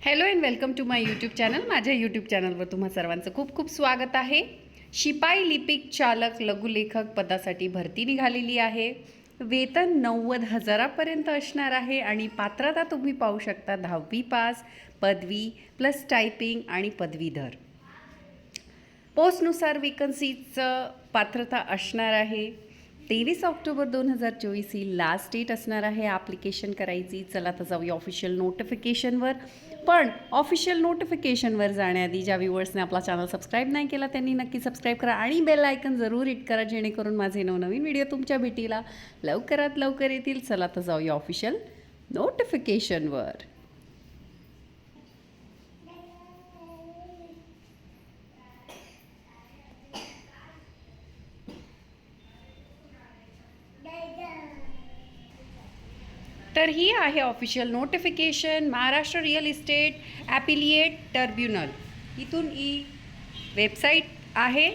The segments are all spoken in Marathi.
Hello and welcome to my YouTube channel माझ्या यूट्यूब चॅनलवर तुम्हा सर्वांचं खूप खूप स्वागत आहे. शिपाई लिपिक चालक लघुलेखक पदासाठी भरती निघालेली आहे. वेतन नव्वद हजारापर्यंत असणार आहे आणि पात्रता तुम्ही पाहू शकता दहावी पास पदवी प्लस टायपिंग आणि पदवीधर. पोस्टनुसार वेकन्सीचं पात्रता असणार आहे. तेवीस ऑक्टोबर दोन हजार चोवीस ही लास्ट डेट असणार आहे. ॲप्लिकेशन करायची. चला तर जाऊया ऑफिशियल नोटिफिकेशनवर पण ऑफिशियल नोटिफिकेशनवर जाण्याआधी ज्या व्ह्युअर्सने आपला चॅनल सबस्क्राईब नाही केला त्यांनी नक्की सबस्क्राईब करा आणि बेल आयकन जरूर हिट करा जेणेकरून माझे नवनवीन व्हिडिओ तुमच्या भेटीला लवकरात लवकर येतील. चला तर जाऊया ऑफिशियल नोटिफिकेशनवर तर ही आहे official notification Maharashtra real estate appellate tribunal इथून ही वेबसाईट आहे.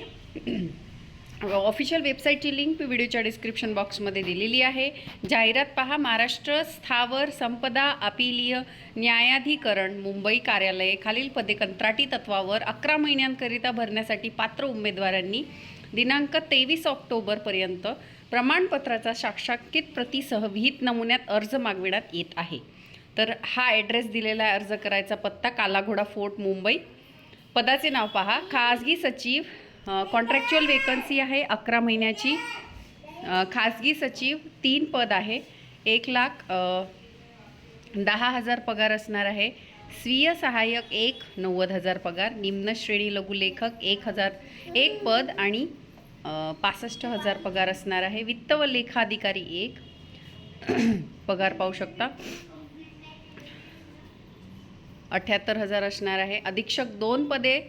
ऑफिशियल वेबसाईटची लिंक मी व्हिडिओच्या डिस्क्रिप्शन बॉक्समध्ये दिलेली आहे. जाहिरात पहा महाराष्ट्र स्थावर संपदा अपिलीय न्यायाधिकरण मुंबई कार्यालये खालील पदे कंत्राटी तत्वावर अकरा महिन्यांकरिता भरण्यासाठी पात्र उमेदवारांनी दिनांक तेवीस ऑक्टोबरपर्यंत प्रमाणपत्राचा साक्षांकित प्रतीसह विहित नमुन्यात अर्ज मागविण्यात येत आहे. तर हा ॲड्रेस दिलेला आहे अर्ज करायचा पत्ता कालाघोडा फोर्ट मुंबई. पदाचे नाव पहा. खाजगी सचिव कॉन्ट्रॅक्च्युअल वेकन्सी आहे अकरा महिन्याची. खाजगी सचिव तीन पद आहे. एक लाख दहा हजार पगार असणार आहे. स्वीय सहाय्यक एक नव्वद हजार पगार. निम्न श्रेणी लघुलेखक एक हजार एक पद आणि पासष्ट हजार पगार असणार आहे. वित्त व लेखाधिकारी एक. पगार पाहू शकता. अठ्ठ्याहत्तर हजार असणार आहे. अधीक्षक दोन पदे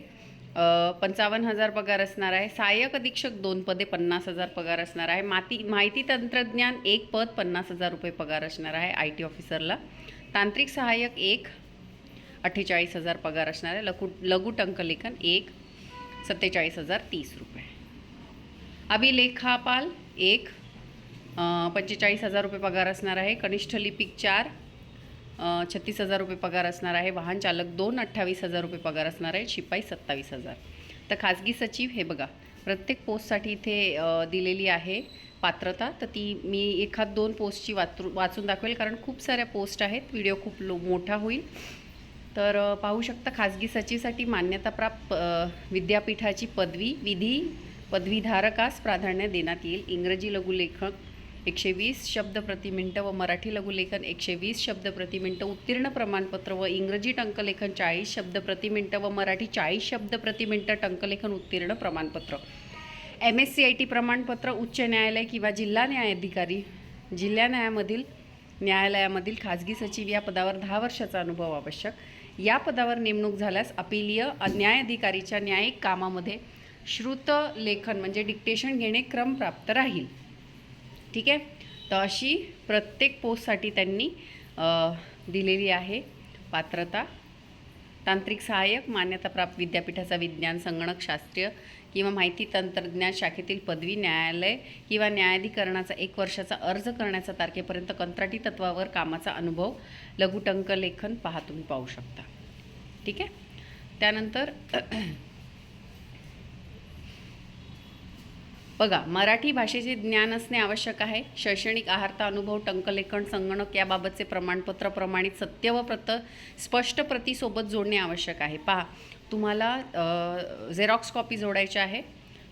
पंचावन्न हजार पगार असणार आहे. सहाय्यक अधीक्षक दोन पदे पन्नास हजार पगार असणार आहे. माती माहिती तंत्रज्ञान एक पद पन्नास हजार रुपये पगार असणार आहे आय टी ऑफिसरला. तांत्रिक सहाय्यक एक अठ्ठेचाळीस हजार पगार असणार आहे. लघु लघु टंकलेखन एक सत्तेचाळीस हजार तीस रुपये. अभिलेखापाल एक पंचेचाळीस हजार रुपये पगार असणार आहे. कनिष्ठ लिपिक चार छत्तीस हजार रुपये पगार असणार आहे. वाहन चालक दोन अठ्ठावीस हजार रुपये पगार असणार आहे. शिपाई सत्तावीस हजार. तर खाजगी सचिव हे बघा प्रत्येक पोस्टसाठी इथे दिलेली आहे पात्रता. तर ती मी एखाद दोन पोस्टची वाचू वाचून दाखवेल कारण खूप साऱ्या पोस्ट आहेत. व्हिडिओ खूप लो मोठा होईल. तर पाहू शकता खाजगी सचिवसाठी मान्यताप्राप्त विद्यापीठाची पदवी विधी पदवीधारकास प्राधान्य देण्यात येईल. इंग्रजी लघुलेखक एकशे वीस शब्द प्रति मिनटं व मराठी लघुलेखन एकशे वीस शब्द प्रति मिनटं उत्तीर्ण प्रमाणपत्र व इंग्रजी टंकलेखन चाळीस शब्द प्रति मिनटं व मराठी चाळीस शब्द प्रति मिनटं टंकलेखन उत्तीर्ण प्रमाणपत्र. M S C I T प्रमाणपत्र उच्च न्यायालय किंवा जिल्हा न्यायाधिकारी. जिल्हा न्यायामधील न्यायालयामधील खाजगी सचिव या पदावर दहा वर्षाचा अनुभव आवश्यक. या पदावर नेमणूक झाल्यास अपिलीय न्यायाधिकारीच्या न्यायिक कामामध्ये श्रुत लेखन म्हणजे डिक्टेशन घेणे क्रम प्राप्त राहील. ठीक आहे? तर अशी प्रत्येक पोस्टसाठी त्यांनी दिलेली आहे पात्रता. तांत्रिक सहाय्यक मान्यताप्राप्त विद्यापीठाचा विज्ञान संगणक शास्त्रीय किंवा माहिती तंत्रज्ञान शाखेतील पदवी न्यायालय किंवा न्यायाधिकरणाचा एक वर्षाचा अर्ज करण्याचा तारखेपर्यंत कंत्राटी तत्वावर कामाचा अनुभव लघुटंक लेखन पहा तुम्ही पाहू शकता. ठीक आहे? त्यानंतर बघा मराठी भाषेचे ज्ञान असणे आवश्यक आहे. शैक्षणिक आहारता अनुभव टंकलेखन संगणक याबाबतचे प्रमाणपत्र प्रमाणित सत्य व प्रत स्पष्ट प्रतीसोबत जोडणे आवश्यक आहे. पहा तुम्हाला झेरॉक्स कॉपी जोडायची आहे.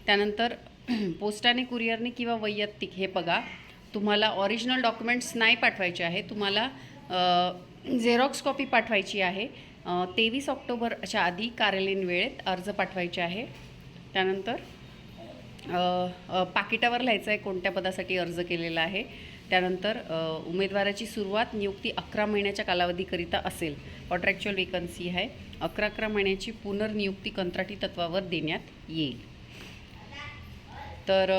त्यानंतर पोस्टाने कुरिअरने किंवा वैयक्तिक हे बघा तुम्हाला ऑरिजिनल डॉक्युमेंट्स नाही पाठवायचे आहे. तुम्हाला झेरॉक्स कॉपी पाठवायची आहे. तेवीस ऑक्टोबरच्या आधी कार्यालयीन वेळेत अर्ज पाठवायचे आहे. त्यानंतर पाकिटावर लिहायचं आहे कोणत्या पदासाठी अर्ज केलेला आहे. त्यानंतर उमेदवाराची सुरुवात नियुक्ती अकरा महिन्याच्या कालावधीकरिता असेल. कॉन्ट्रॅक्च्युअल वेकन्सी आहे. अकरा अकरा महिन्याची पुनर्नियुक्ती कंत्राटी तत्वावर देण्यात येईल. तर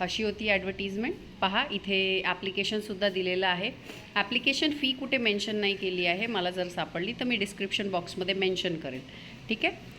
अशी होती ॲडव्हर्टिजमेंट पहा इथे ॲप्लिकेशनसुद्धा दिलेलं आहे. ॲप्लिकेशन फी कुठे मेन्शन नाही केली आहे. मला जर सापडली तर मी डिस्क्रिप्शन बॉक्समध्ये मेन्शन करेन ठीक आहे?